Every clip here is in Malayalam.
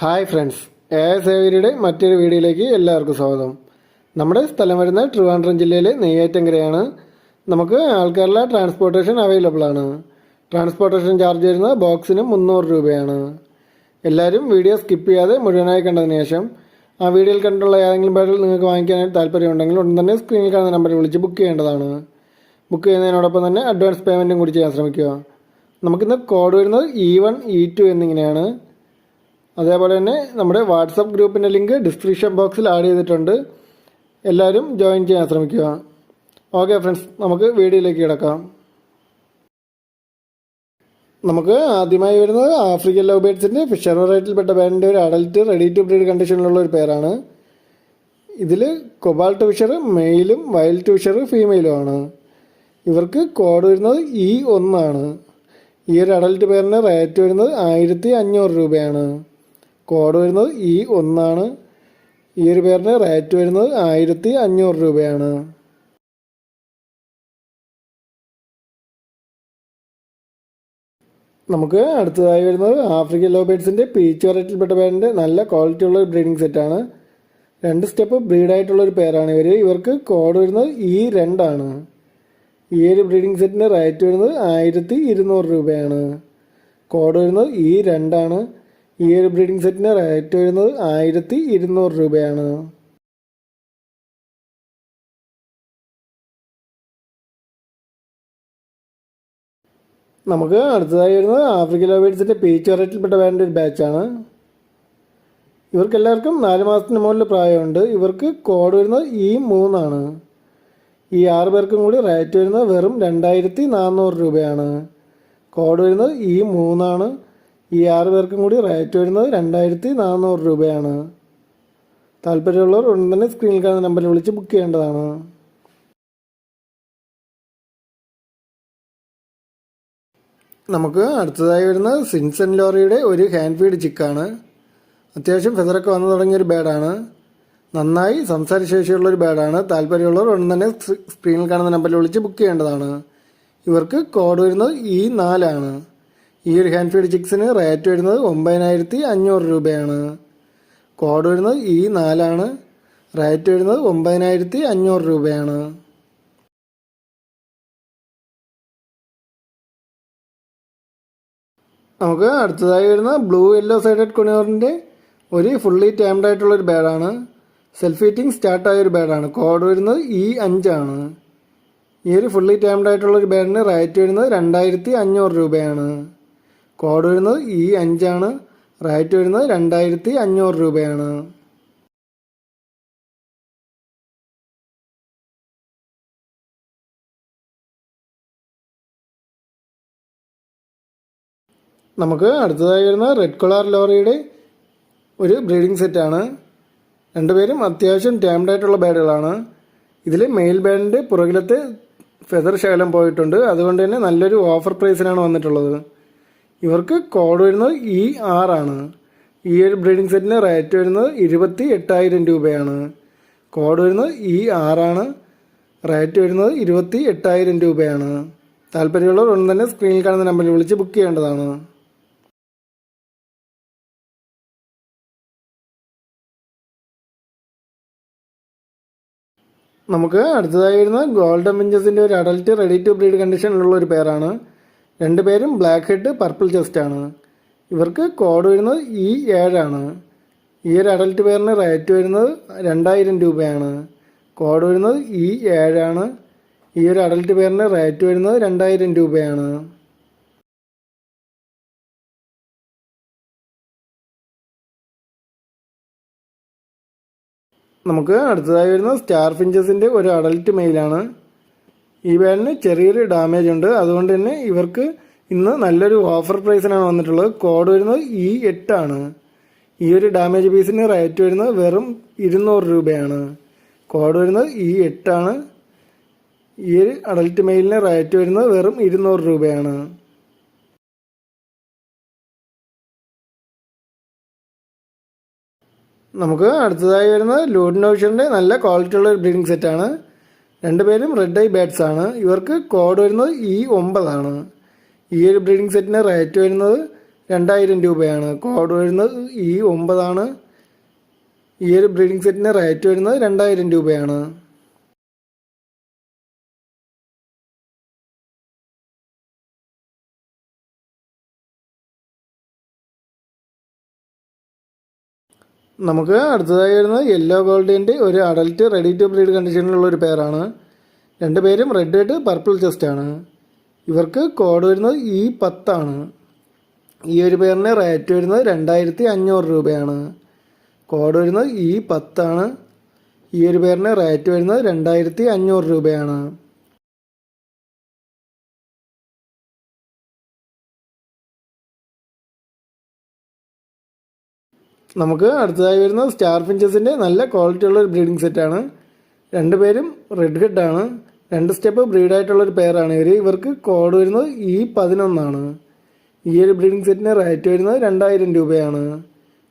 ഹായ് ഫ്രണ്ട്സ് എ സേവരിയുടെ മറ്റൊരു വീഡിയോയിലേക്ക് എല്ലാവർക്കും സ്വാഗതം. നമ്മുടെ സ്ഥലം വരുന്ന ട്രിവാൻഡ്രം ജില്ലയിലെ നെയ്യാറ്റങ്കരയാണ് നമുക്ക് ആൾക്കാരുടെ ട്രാൻസ്പോർട്ടേഷൻ അവൈലബിൾ ആണ്. ട്രാൻസ്പോർട്ടേഷൻ ചാർജ് വരുന്നത് ബോക്സിന് മുന്നൂറ് രൂപയാണ്. എല്ലാവരും വീഡിയോ സ്കിപ്പ് ചെയ്യാതെ മുഴുവനായി കണ്ടതിന് ശേഷം ആ വീഡിയോയിൽ കണ്ടുള്ള ഏതെങ്കിലും പേരിൽ നിങ്ങൾക്ക് വാങ്ങിക്കാനായിട്ട് താല്പര്യമുണ്ടെങ്കിൽ ഉടൻ തന്നെ സ്ക്രീനിൽ കാണുന്ന നമ്പറിൽ വിളിച്ച് ബുക്ക് ചെയ്യേണ്ടതാണ്. ബുക്ക് ചെയ്യുന്നതിനോടൊപ്പം തന്നെ അഡ്വാൻസ് പേയ്മെന്റും കൂടി ചെയ്യാൻ ശ്രമിക്കുക. നമുക്കിന്ന് കോഡ് വരുന്നത് ഇ വൺ ഇ ടു എന്നിങ്ങനെയാണ്. അതേപോലെ തന്നെ നമ്മുടെ വാട്സപ്പ് ഗ്രൂപ്പിന്റെ ലിങ്ക് ഡിസ്ക്രിപ്ഷൻ ബോക്സിൽ ആഡ് ചെയ്തിട്ടുണ്ട്. എല്ലാവരും ജോയിൻ ചെയ്യാൻ ശ്രമിക്കുക. ഓക്കെ ഫ്രണ്ട്സ് നമുക്ക് വീഡിയോയിലേക്ക് കിടക്കാം. നമുക്ക് ആദ്യമായി വരുന്നത് ആഫ്രിക്കൻ ലവ് ബേഡ്സിന്റെ ഫിഷർ വെറൈറ്റിയിൽപ്പെട്ട ബാൻഡിന്റെ ഒരു അഡൽറ്റ് റെഡി ടു ബ്രീഡ് കണ്ടീഷനിലുള്ള ഒരു പേരാണ്. ഇതിൽ കൊബാൾട്ട് ഫിഷർ മെയിലും വൈൽഡ് ഫിഷർ ഫീമെയിലും ആണ്. ഇവർക്ക് കോഡ് വരുന്നത് ഇ ഒന്നാണ് ഈ ഒരു അഡൽറ്റ് പേരിന് റേറ്റ് വരുന്നത് ആയിരത്തി അഞ്ഞൂറ് രൂപയാണ്. കോഡ് വരുന്നത് ഇ ഒന്നാണ്. ഈ ഒരു പേരിന് റേറ്റ് വരുന്നത് ആയിരത്തി അഞ്ഞൂറ് രൂപയാണ്. നമുക്ക് അടുത്തതായി വരുന്നത് ആഫ്രിക്കൻ ലോബേഡ്സിന്റെ പീച്ച് വെറൈറ്റിയിൽപ്പെട്ട പേരിന്റെ നല്ല ക്വാളിറ്റി ഉള്ള ഒരു ബ്രീഡിംഗ് സെറ്റാണ് രണ്ട് സ്റ്റെപ്പ് ബ്രീഡായിട്ടുള്ള ഒരു പേരാണ് ഇവർ ഇവർക്ക് കോഡ് വരുന്നത് ഇ രണ്ടാണ്. ഈ ഒരു ബ്രീഡിംഗ് സെറ്റിന്റെ റേറ്റ് വരുന്നത് ആയിരത്തി ഇരുന്നൂറ് രൂപയാണ്. കോഡ് വരുന്നത് ഇ രണ്ടാണ്. ഈ ഒരു ബ്രീഡിംഗ് സെറ്റിന് റേറ്റ് വരുന്നത് ആയിരത്തി ഇരുന്നൂറ് രൂപയാണ്. നമുക്ക് അടുത്തതായി വരുന്നത് ആഫ്രിക്കൻ ലോബേഡ്സിന്റെ പീച്ച് വെറൈറ്റിയിൽപ്പെട്ട വേണ്ട ഒരു ബാച്ചാണ് ഇവർക്ക് എല്ലാവർക്കും നാല് മാസത്തിന് മുകളിൽ പ്രായമുണ്ട്. ഇവർക്ക് കോഡ് വരുന്നത് ഈ മൂന്നാണ്. ഈ ആറ് പേർക്കും കൂടി റേറ്റ് വരുന്നത് വെറും രണ്ടായിരത്തി നാനൂറ് രൂപയാണ്. കോഡ് വരുന്നത് ഈ മൂന്നാണ്. ഈ ആറ് പേർക്കും കൂടി റേറ്റ് വരുന്നത് രണ്ടായിരത്തി നാനൂറ് രൂപയാണ്. താല്പര്യമുള്ളവർ ഉടൻ തന്നെ സ്ക്രീനിൽ കാണുന്ന നമ്പറിൽ വിളിച്ച് ബുക്ക് ചെയ്യേണ്ടതാണ്. നമുക്ക് അടുത്തതായി വരുന്നത് സിൻസൺ ലോറിയുടെ ഒരു ഹാൻഡ് ഫീഡ് ചിക്കാണ്. അത്യാവശ്യം ഫെദറൊക്കെ വന്നു തുടങ്ങിയ ഒരു ബേഡാണ്. നന്നായി സംസാരശേഷിയുള്ള ഒരു ബേഡാണ്. താല്പര്യമുള്ളവർ ഉടൻ തന്നെ സ്ക്രീനിൽ കാണുന്ന നമ്പറിൽ വിളിച്ച് ബുക്ക് ചെയ്യേണ്ടതാണ്. ഇവർക്ക് കോഡ് വരുന്നത് ഈ നാലാണ്. ഈ ഒരു ഹാൻഡ് ഫീഡ് ചിക്സിന് റേറ്റ് വരുന്നത് ഒമ്പതിനായിരത്തി അഞ്ഞൂറ് രൂപയാണ്. കോഡ് വരുന്നത് ഈ നാലാണ്. റേറ്റ് വരുന്നത് ഒമ്പതിനായിരത്തി അഞ്ഞൂറ് രൂപയാണ്. നമുക്ക് അടുത്തതായി വരുന്ന ബ്ലൂ യെല്ലോ സൈഡഡ് കുണിയോറിന്റെ ഒരു ഫുള്ളി ടൈംഡ് ആയിട്ടുള്ളൊരു ബാഡാണ് സെൽഫ് ഹീറ്റിംഗ് സ്റ്റാർട്ടായ ഒരു ബാഡാണ് കോഡ് വരുന്നത് ഈ അഞ്ചാണ്. ഈ ഒരു ഫുള്ളി ടൈംഡ് ആയിട്ടുള്ളൊരു ബാഡിന് റേറ്റ് വരുന്നത് രണ്ടായിരത്തി അഞ്ഞൂറ് രൂപയാണ്. കോഡ് വരുന്നത് ഇ അഞ്ചാണ്. റേറ്റ് വരുന്നത് രണ്ടായിരത്തി അഞ്ഞൂറ് രൂപയാണ്. നമുക്ക് അടുത്തതായി വരുന്ന റെഡ് കളർ ലോറിയുടെ ഒരു ബ്രീഡിംഗ് സെറ്റാണ് രണ്ടുപേരും അത്യാവശ്യം ടൈംഡ് ആയിട്ടുള്ള ബാഡുകളാണ്. ഇതിൽ മെയിൽ ബാഡിന്റെ പുറകിലത്തെ ഫെദർ ശകലം പോയിട്ടുണ്ട്. അതുകൊണ്ട് തന്നെ നല്ലൊരു ഓഫർ പ്രൈസിനാണ് വന്നിട്ടുള്ളത്. ഇവർക്ക് കോഡ് വരുന്നത് ഇ ആറാണ് ഈ ഒരു ബ്രീഡിംഗ് സെറ്റിന് റേറ്റ് വരുന്നത് ഇരുപത്തി എട്ടായിരം രൂപയാണ്. കോഡ് വരുന്നത് ഇ ആറാണ് റേറ്റ് വരുന്നത് ഇരുപത്തി എട്ടായിരം രൂപയാണ്. താല്പര്യമുള്ളവർ ഒന്ന് തന്നെ സ്ക്രീനിൽ കാണുന്ന നമ്പറിൽ വിളിച്ച് ബുക്ക് ചെയ്യേണ്ടതാണ്. നമുക്ക് അടുത്തതായി വരുന്ന ഗോൾഡൻ മിഞ്ചസിന്റെ ഒരു അഡൽറ്റ് റെഡി ടു ബ്രീഡ് കണ്ടീഷനിലുള്ള ഒരു പേരാണ് രണ്ട് പേരും ബ്ലാക്ക് ഹെഡ് പർപ്പിൾ ചെസ്റ്റ് ആണ്. ഇവർക്ക് കോഡ് വരുന്നത് ഇ ഏഴാണ് ഈ ഒരു അഡൽട്ട് പേരിന് റേറ്റ് വരുന്നത് രണ്ടായിരം രൂപയാണ്. കോഡ് വരുന്നത് ഇ ഏഴാണ് ഈ ഒരു അഡൽട്ട് പേരിന് റേറ്റ് വരുന്നത് രണ്ടായിരം രൂപയാണ്. നമുക്ക് അടുത്തതായി വരുന്ന സ്റ്റാർ ഫിഞ്ചസിന്റെ ഒരു അഡൽട്ട് മെയിലാണ് ഈ ബാഡിന് ചെറിയൊരു ഡാമേജ് ഉണ്ട്. അതുകൊണ്ട് തന്നെ ഇവർക്ക് ഇന്ന് നല്ലൊരു ഓഫർ പ്രൈസിനാണ് വന്നിട്ടുള്ളത്. കോഡ് വരുന്നത് ഇ എട്ടാണ് ഈ ഒരു ഡാമേജ് പീസിന് റേറ്റ് വരുന്നത് വെറും ഇരുന്നൂറ് രൂപയാണ്. കോഡ് വരുന്നത് ഇ എട്ടാണ് ഈ ഒരു അഡൽട്ട് മെയിലിന് റേറ്റ് വരുന്നത് വെറും ഇരുന്നൂറ് രൂപയാണ്. നമുക്ക് അടുത്തതായി വരുന്നത് ലൂഡിനോഷറിന്റെ നല്ല ക്വാളിറ്റി ഉള്ള ഒരു ബ്രീഡിംഗ് സെറ്റാണ് രണ്ടുപേരും റെഡ് ഐ ബാറ്റ്സ് ആണ്. ഇവർക്ക് കോഡ് വരുന്നത് ഇ ഒമ്പതാണ് ഈ ഒരു ബ്രീഡിംഗ് സെറ്റിന് റേറ്റ് വരുന്നത് രണ്ടായിരം രൂപയാണ്. കോഡ് വരുന്നത് ഇ ഒമ്പതാണ് ഈ ഒരു ബ്രീഡിംഗ് സെറ്റിന് റേറ്റ് വരുന്നത് രണ്ടായിരം രൂപയാണ്. നമുക്ക് അടുത്തതായി വരുന്നത് യെല്ലോ ഗോൾഡിന്റെ ഒരു അഡൽറ്റ് റെഡി ടു ബ്രീഡ് കണ്ടീഷനിലുള്ള ഒരു പേരാണ് രണ്ട് പേരും റെഡ് ഹെഡ് പർപ്പിൾ ചെസ്റ്റാണ് ഇവർക്ക് കോഡ് വരുന്നത് ഈ പത്താണ് ഈ ഒരു പേരിന് റേറ്റ് വരുന്നത് രണ്ടായിരത്തി അഞ്ഞൂറ് രൂപയാണ്. കോഡ് വരുന്നത് ഈ പത്താണ് ഈ ഒരു പേരിന് റേറ്റ് വരുന്നത് രണ്ടായിരത്തി അഞ്ഞൂറ് രൂപയാണ്. നമുക്ക് അടുത്തതായി വരുന്ന സ്റ്റാർ ഫിഞ്ചസിന്റെ നല്ല ക്വാളിറ്റി ഉള്ള ഒരു ബ്രീഡിംഗ് സെറ്റാണ് രണ്ടുപേരും റെഡ് ഹെഡാണ് രണ്ട് സ്റ്റെപ്പ് ബ്രീഡായിട്ടുള്ളൊരു പെയറാണ് ഇവർ ഇവർക്ക് കോഡ് വരുന്നത് ഈ പതിനൊന്നാണ്. ഈ ഒരു ബ്രീഡിംഗ് സെറ്റിന് റേറ്റ് വരുന്നത് രണ്ടായിരം രൂപയാണ്.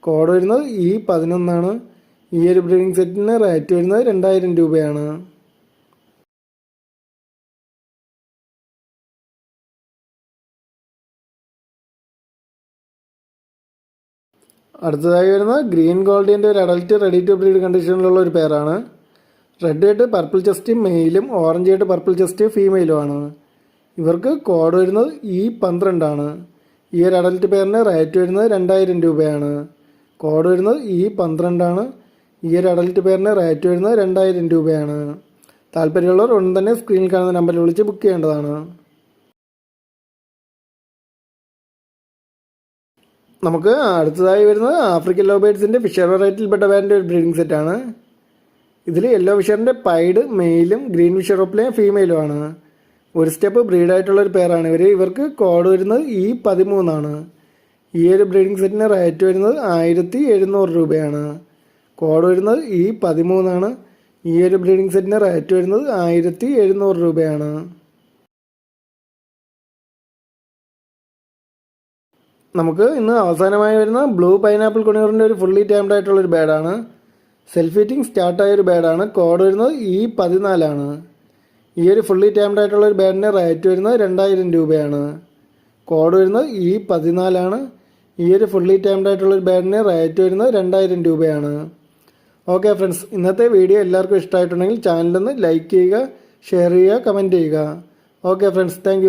കോഡ് വരുന്നത് ഈ പതിനൊന്നാണ്. ഈ ഒരു ബ്രീഡിംഗ് സെറ്റിന് റേറ്റ് വരുന്നത് രണ്ടായിരം രൂപയാണ്. അടുത്തതായി വരുന്ന ഗ്രീൻ ഗോൾഡിന്റെ ഒരു അഡൽറ്റ് റെഡി ടു ബ്രീഡ് കണ്ടീഷനിലുള്ള ഒരു പേരാണ് റെഡ് ആയിട്ട് പർപ്പിൾ ചെസ്റ്റ് മെയിലും ഓറഞ്ച് ആയിട്ട് പർപ്പിൾ ചെസ്റ്റ് ഫീമെയിലുമാണ് ഇവർക്ക് കോഡ് വരുന്നത് ഈ പന്ത്രണ്ടാണ് ഈ ഒരു അഡൽറ്റ് പേരിന് റേറ്റ് വരുന്നത് രണ്ടായിരം രൂപയാണ്. കോഡ് വരുന്നത് ഈ പന്ത്രണ്ടാണ് ഈ ഒരു അഡൽറ്റ് പേരിന് റേറ്റ് വരുന്നത് രണ്ടായിരം രൂപയാണ്. താല്പര്യമുള്ളവർ ഉടൻ തന്നെ സ്ക്രീനിൽ കാണുന്ന നമ്പറിൽ വിളിച്ച് ബുക്ക് ചെയ്യേണ്ടതാണ്. നമുക്ക് അടുത്തതായി വരുന്നത് ആഫ്രിക്കൻ ലോബേഡ്സിന്റെ ഫിഷർ വെറൈറ്റിയിൽപ്പെട്ട ബാൻഡ് ഒരു ബ്രീഡിംഗ് സെറ്റാണ്. ഇതിൽ യെല്ലോ ഫിഷറിന്റെ പൈഡ് മെയിലും ഗ്രീൻ ഫിഷർ ഒപ്പിലെയും ഫീമെയിലും ആണ് ഒരു സ്റ്റെപ്പ് ബ്രീഡായിട്ടുള്ള ഒരു ഇവർ ഇവർക്ക് കോഡ് വരുന്നത് ഈ പതിമൂന്നാണ്. ഈ ഒരു ബ്രീഡിംഗ് സെറ്റിന് റേറ്റ് വരുന്നത് ആയിരത്തി എഴുന്നൂറ് രൂപയാണ്. കോഡ് വരുന്നത് ഈ പതിമൂന്നാണ്. ഈ ഒരു ബ്രീഡിംഗ് സെറ്റിന് റേറ്റ് വരുന്നത് ആയിരത്തി എഴുന്നൂറ് രൂപയാണ്. നമുക്ക് ഇന്ന് അവസാനമായി വരുന്ന ബ്ലൂ പൈനാപ്പിൾ കുണിയൂറിന്റെ ഒരു ഫുള്ളി ടൈംഡ് ആയിട്ടുള്ള ഒരു ബാഡാണ് സെൽഫ് ഹീറ്റിംഗ് സ്റ്റാർട്ടായ ഒരു ബാഡാണ് കോഡ് വരുന്നത് ഇ പതിനാലാണ്. ഈ ഒരു ഫുള്ളി ടൈംഡ് ആയിട്ടുള്ള ഒരു ബാഡിന്റെ റേറ്റ് വരുന്നത് രണ്ടായിരം രൂപയാണ്. കോഡ് വരുന്നത് ഇ പതിനാലാണ്. ഈ ഒരു ഫുള്ളി ടൈംഡ് ആയിട്ടുള്ള ഒരു ബാഡിന്റെ റേറ്റ് വരുന്നത് രണ്ടായിരം രൂപയാണ്. ഓക്കെ ഫ്രണ്ട്സ് ഇന്നത്തെ വീഡിയോ എല്ലാവർക്കും ഇഷ്ടമായിട്ടുണ്ടെങ്കിൽ ചാനലൊന്ന് ലൈക്ക് ചെയ്യുക ഷെയർ ചെയ്യുക കമന്റ് ചെയ്യുക. Okay friends thank